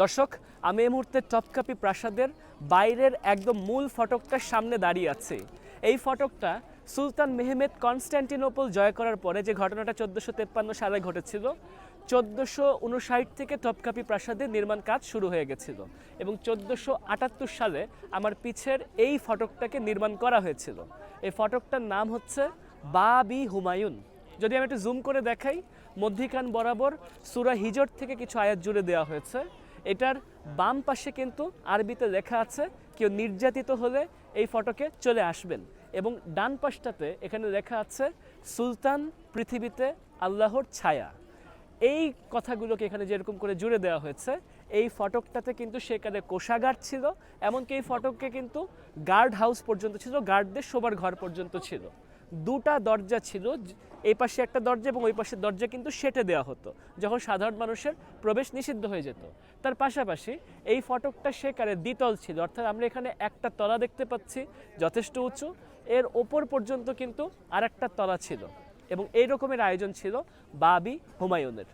দর্শক, আমি এই মুহূর্তে টপকাপি প্রাসাদের বাইরের একদম মূল ফটকটার সামনে দাঁড়িয়ে আছি। এই ফটকটা সুলতান মেহমেদ কনস্ট্যান্টিনোপল জয় করার পরে যে ঘটনাটা চোদ্দোশো তেপ্পান্ন সালে ঘটেছিল, চোদ্দোশো উনষাট থেকে টপকাপি প্রাসাদের নির্মাণ কাজ শুরু হয়ে গেছিল এবং চোদ্দোশো আটাত্তর সালে আমার পিছের এই ফটকটাকে নির্মাণ করা হয়েছিল। এই ফটকটার নাম হচ্ছে বাবি হুমায়ুন। যদি আমি একটু জুম করে দেখাই, মধ্যিখান বরাবর সুরা হিজর থেকে কিছু আয়াত জুড়ে দেওয়া হয়েছে। এটার বাম পাশে কিন্তু আরবিতে লেখা আছে, কেউ নির্যাতিত হলে এই ফটকে চলে আসবেন। এবং ডান পাশটাতে এখানে লেখা আছে, সুলতান পৃথিবীতে আল্লাহর ছায়া। এই কথাগুলোকে এখানে যেরকম করে জুড়ে দেওয়া হয়েছে, এই ফটকটাতে কিন্তু সেখানে কোষাগার ছিল, এমনকি এই ফটকে কিন্তু গার্ড হাউস পর্যন্ত ছিল গার্ডদের শোবার ঘর পর্যন্ত ছিল। দুটা দরজা ছিল এই পাশে একটা দরজা এবং ওই পাশের দরজা কিন্তু সেটে দেওয়া হতো, যখন সাধারণ মানুষের প্রবেশ নিষিদ্ধ হয়ে যেত। তার পাশাপাশি এই ফটকটা সেকারে দ্বিতল ছিল, অর্থাৎ আমরা এখানে একটা তলা দেখতে পাচ্ছি, যথেষ্ট উঁচু। এর ওপর পর্যন্ত কিন্তু আর একটা তলা ছিল এবং এই রকমের আয়োজন ছিল বাবি হুমায়ুনের।